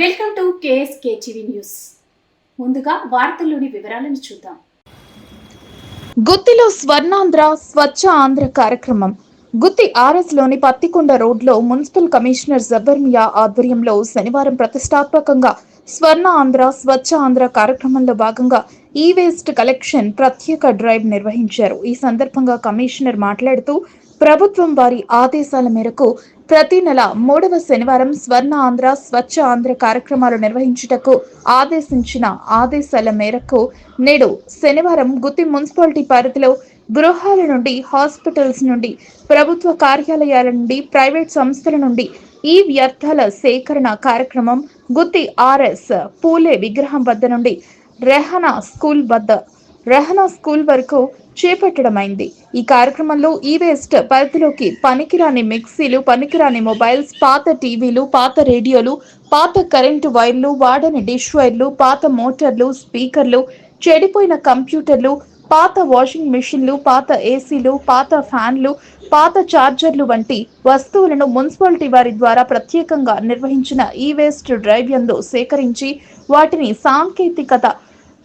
Welcome to KSK TV news. ముందుగా వార్తల్లోని వివరాలను చూద్దాం. గుత్తిలో స్వర్ణాంధ్ర స్వచ్ఛ ఆంధ్ర కార్యక్రమం. గుత్తి ఆర్ఎస్లోని పత్తికొండ రోడ్లో మున్సిపల్ కమిషనర్ జబర్మియా ఆధ్వర్యంలో శనివారం ప్రతిష్టాత్మకంగా స్వర్ణ ఆంధ్ర స్వచ్ఛ ఆంధ్ర కార్యక్రమంలో భాగంగా ఈ వేస్ట్ కలెక్షన్ ప్రత్యేక డ్రైవ్ నిర్వహించారు. ఈ సందర్భంగా కమిషనర్ మాట్లాడుతూ ప్రభుత్వం వారి ఆదేశాల మేరకు ప్రతి నెల మూడవ శనివారం స్వర్ణ ఆంధ్ర స్వచ్ఛ ఆంధ్ర కార్యక్రమాలు నిర్వహించుటకు ఆదేశించిన ఆదేశాల మేరకు నేడు శనివారం గుత్తి మున్సిపాలిటీ పరిధిలో గృహాల నుండి హాస్పిటల్స్ నుండి ప్రభుత్వ కార్యాలయాల నుండి ప్రైవేట్ సంస్థల నుండి ఈ వ్యర్థాల సేకరణ కార్యక్రమం గుత్తి ఆర్ఎస్ పూలే విగ్రహం వద్ద నుండి రెహనా స్కూల్ వద్ద రెహనా స్కూల్ వరకు చేపట్టడమైంది. ఈ కార్యక్రమంలో ఈ వేస్ట్ పరిధిలోకి పనికిరాని మిక్సీలు పనికిరాని మొబైల్స్ పాత టీవీలు పాత రేడియోలు పాత కరెంటు వైర్లు వాడని డిష్ వైర్లు పాత మోటార్లు స్పీకర్లు చెడిపోయిన కంప్యూటర్లు పాత వాషింగ్ మిషన్లు పాత ఏసీలు పాత ఫ్యాన్లు పాత చార్జర్లు వంటి వస్తువులను మున్సిపాలిటీ వారి ద్వారా ప్రత్యేకంగా నిర్వహించిన ఈ వేస్ట్ డ్రైవ్ యందు సేకరించి వాటిని సాంకేతికత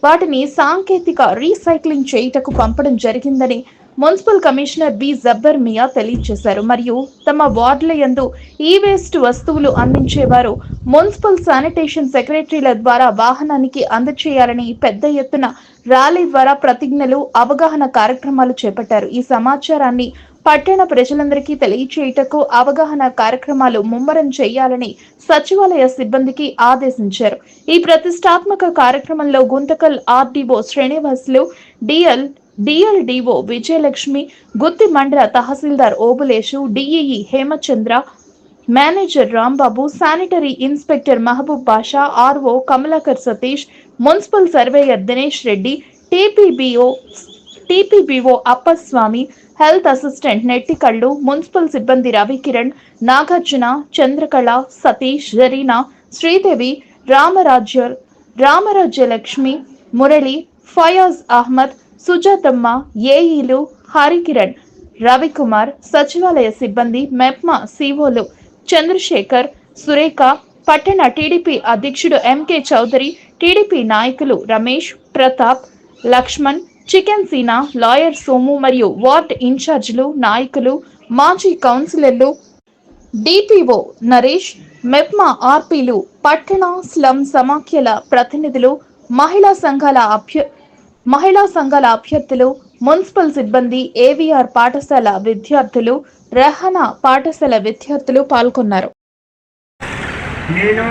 వాటిని సాంకేతిక రీసైక్లింగ్ చేయుటకు పంపడం జరిగిందని municipal commissioner B. Jabbar Mia తెలియజేశారు. మరియు తమ వార్డుల యందు ఈ వేస్ట్ వస్తువులు అందించేవారు మున్సిపల్ శానిటేషన్ సెక్రటరీల ద్వారా వాహనానికి అందచేయాలని పెద్ద ఎత్తున ర్యాలీ ద్వారా ప్రతిజ్ఞలు అవగాహన కార్యక్రమాలు చేపట్టారు. ఈ సమాచారాన్ని పట్టణ ప్రజలందరికీ తెలియచేయుటకు అవగాహన కార్యక్రమాలు ముమ్మరం చేయాలని సచివాలయ సిబ్బందికి ఆదేశించారు. ఈ ప్రతిష్టాత్మక కార్యక్రమంలో Guntakal RDO Srinivasulu DL DLDO Vijayalakshmi Gooty mandal tahsildar Obulesu DEE Hemachandra manager Rambabu sanitary inspector Mahaboob Basha RO Kamalakar Satish municipal surveyor Dinesh Reddy TPBO TPBO Appaswamy health assistant Nettikallu municipal సిబ్బంది రవికిరణ్ నాగార్జున చంద్రకళ సతీష్ జరీనా శ్రీదేవి రామరాజ్య రామరాజ్యలక్ష్మి మురళి ఫయాజ్ అహ్మద్ సుజాతమ్మ ఏఈలు హరికిరణ్ రవికుమార్ సచివాలయ సిబ్బంది మెప్మా సిఓలు చంద్రశేఖర్ సురేఖ పట్టణ TDP అధ్యక్షుడు MK Chowdary TDP నాయకులు Ramesh Pratap Laxman chicken Seena lawyer Somu మరియు ward ఇన్ఛార్జీలు నాయకులు మాజీ కౌన్సిలర్లు డిపిఓ నరేష్ మెప్మా ఆర్పీలు పట్టణ స్లమ్ సమాఖ్యల ప్రతినిధులు మహిళా సంఘాల అభ్య మహిళా సంఘాల అభ్యర్థులు మున్సిపల్ సిబ్బంది ఏవిఆర్ పాఠశాల విద్యార్థులు రెహనా పాఠశాల విద్యార్థులు పాల్గొన్నారు. నేను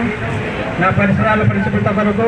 నా పరిసరాల పరిశుభ్రత కొరకు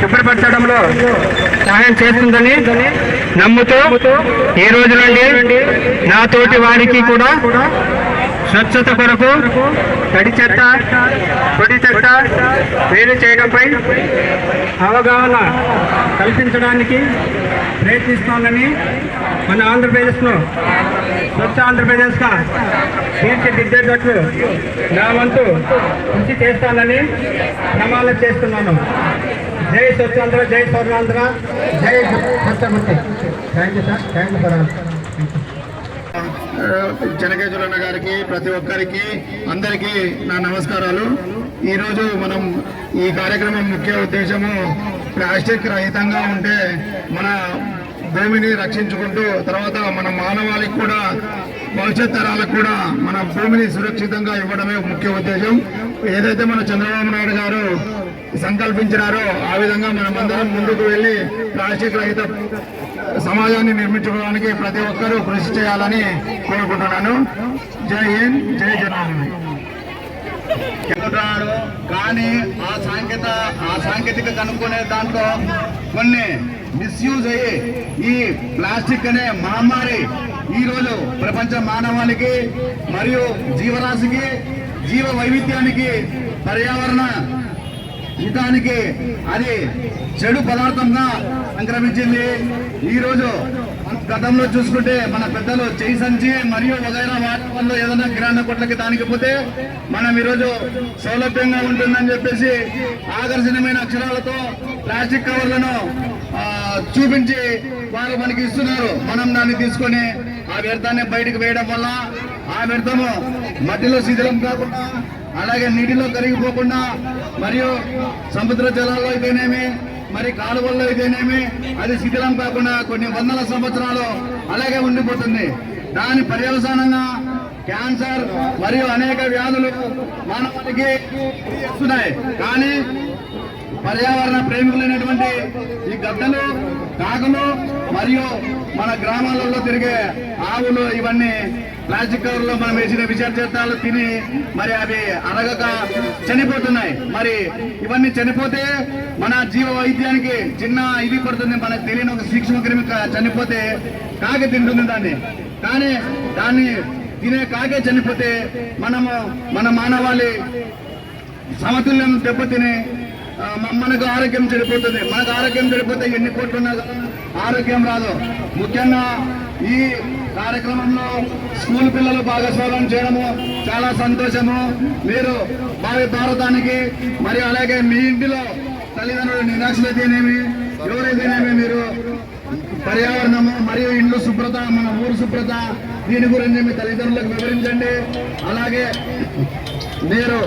శుభ్రపరచడంలో సహాయం చేస్తుందని నమ్ముతూ ఈ రోజు నుండి నా తోటి వారికి కూడా స్వచ్ఛత కొరకు తడి చెత్త పొడి చెత్త వేరు చేయడంపై అవగాహన కల్పించడానికి ప్రయత్నిస్తోందని మన ఆంధ్రప్రదేశ్ను స్వచ్ఛ ఆంధ్రప్రదేశ్గా తీర్చిదిద్దేటట్లు నా వంతు కృషి చేస్తానని ప్రమాణం చేస్తున్నాను. జై స్వచ్ఛాంధ్ర జై స్వర్ణాంధ్ర. జై Satyamurthy thank you sir thank you for చెనకేశ్వరన్న గారికి ప్రతి ఒక్కరికి అందరికీ నా నమస్కారాలు. ఈరోజు మనం ఈ కార్యక్రమం ముఖ్య ఉద్దేశము ప్లాస్టిక్ రహితంగా ఉంటే మన భూమిని రక్షించుకుంటూ తర్వాత మన మానవాళికి కూడా భవిష్యత్ తరాలకు కూడా మన భూమిని సురక్షితంగా ఇవ్వడమే ముఖ్య ఉద్దేశం. ఏదైతే మన చంద్రబాబు నాయుడు గారు సంకల్పించినారో ఆ విధంగా మనమందరం ముందుకు వెళ్ళి ప్లాస్టిక్ రహిత సమాజాన్ని నిర్మించుకోవడానికి ప్రతి ఒక్కరూ కృషి చేయాలని కోరుకుంటున్నాను. జై హింద్ జై జనార్దన్ కానీ ఆ సాంకేత ఆ సాంకేతిక కనుక్కునే దాంట్లో కొన్ని మిస్యూజ్ అయ్యి ఈ ప్లాస్టిక్ అనే మహమ్మారి ఈరోజు ప్రపంచ మానవాళికి మరియు జీవరాశికి జీవ వైవిధ్యానికి పర్యావరణ హితానికి అది చెడు పదార్థంగా సంక్రమించింది. ఈరోజు గతంలో చూసుకుంటే మన పెద్దలు చేయి సంచి మరియు వగైరా వాటి ఏదైనా కిరాణా కొట్లకి దానికి పోతే మనం ఈరోజు సౌలభ్యంగా ఉంటుందని చెప్పేసి ఆకర్షణీయమైన అక్షరాలతో ప్లాస్టిక్ కవర్లను చూపించి వారు మనకి ఇస్తున్నారు. మనం దాన్ని తీసుకొని ఆ వ్యర్థాన్ని బయటకు వేయడం వల్ల ఆ వ్యర్థము మట్టిలో శిథిలం కాకుండా అలాగే నీటిలో కరిగిపోకుండా మరియు సముద్ర జలాల్లో అయితేనేమి మరి కాలువల్లో అయితేనేమి అది శిథిలం కాకుండా కొన్ని వందల సంవత్సరాలు అలాగే ఉండిపోతుంది. దాని పర్యవసానంగా క్యాన్సర్ మరియు అనేక వ్యాధులు మానవాళికి వస్తున్నాయి. కానీ పర్యావరణ ప్రేమికులైనటువంటి ఈ గద్దలు కాకులు మరియు మన గ్రామాలలో తిరిగే ఆవులు ఇవన్నీ ప్లాస్టిక్ కవర్లో మనం వేసిన విసర్జితాలు తిని మరి అవి అరగక చనిపోతున్నాయి. మరి ఇవన్నీ చనిపోతే మన జీవ వైద్యానికి చిన్న ఇది పడుతుంది మనకు తెలియని ఒక సూక్ష్మ క్రిమి చనిపోతే కాకి తింటుంది దాన్ని. కానీ దాన్ని తినే కాకే చనిపోతే మనము మన మానవాళి సమతుల్యం దెబ్బతిని మనకు ఆరోగ్యం చెడిపోతుంది. మనకు ఆరోగ్యం చెడిపోతే ఎన్ని కోట్లు ఉన్నా ఆరోగ్యం రాదు. ముఖ్యంగా ఈ కార్యక్రమంలో స్కూల్ పిల్లలు భాగస్వామ్యం చేయడము చాలా సంతోషము. మీరు భావి భారతానికి మరి అలాగే మీ ఇంటిలో తల్లిదండ్రులు నిరాశలైతేనేమి ఎవరైతేనేమి మీరు పర్యావరణము మరియు ఇండ్లు శుభ్రత మన ఊరు శుభ్రత దీని గురించి మీ తల్లిదండ్రులకు వివరించండి. అలాగే మీరు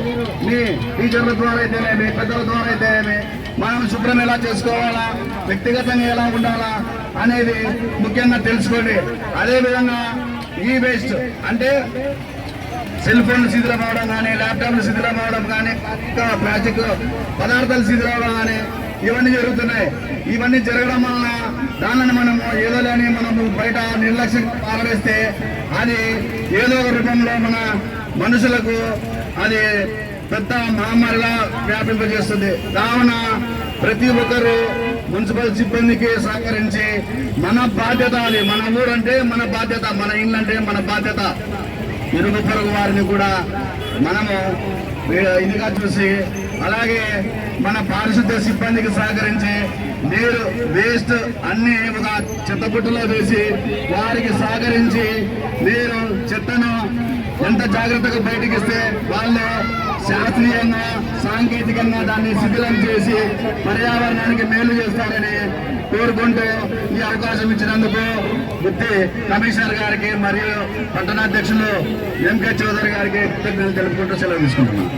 మీ టీచర్ల ద్వారా అయితేనేమి పెద్దల ద్వారా అయితేనేమి మనం శుభ్రం ఎలా చేసుకోవాలా వ్యక్తిగతంగా ఎలా ఉండాలా అనేది ముఖ్యంగా తెలుసుకోండి. అదేవిధంగా ఈ వేస్ట్ అంటే సెల్ ఫోన్లు శిథిలం అవడం కానీ ల్యాప్టాప్లు శిథిలం అవడం కానీ ప్లాస్టిక్ పదార్థాలు శిథిలం అవడం కానీ ఇవన్నీ జరుగుతున్నాయి. ఇవన్నీ జరగడం వలన దానిని మనము ఏదో లేని మనము బయట నిర్లక్ష్యం పారవేస్తే అది ఏదో ఒక రూపంలో మన మనుషులకు అది పెద్ద మహమ్మారిగా వ్యాపింపజేస్తుంది. కావున ప్రతి ఒక్కరూ మున్సిపల్ సిబ్బందికి సహకరించి మన బాధ్యత అది. మన ఊరంటే మన బాధ్యత మన ఇల్లు అంటే మన బాధ్యత. ఇరుగు పొరుగు వారిని కూడా మనము ఇదిగా చూసి అలాగే మన పారిశుద్ధ్య సిబ్బందికి సహకరించి నీరు వేస్ట్ అన్ని ఒక చెత్తబుట్టలో వేసి వారికి సహకరించి మీరు చెత్తను ఎంత జాగ్రత్తగా బయటకిస్తే వాళ్ళు శాస్త్రీయంగా సాంకేతికంగా దాన్ని శిథిలం చేసి పర్యావరణానికి మేలు చేస్తారని కోరుకుంటూ ఈ అవకాశం ఇచ్చినందుకు గుత్తి కమిషనర్ గారికి మరియు పట్టణాధ్యక్షులు ఎంకే చౌదరి గారికి కృతజ్ఞతలు తెలుపుకుంటూ సెలవు తీసుకుంటున్నాను.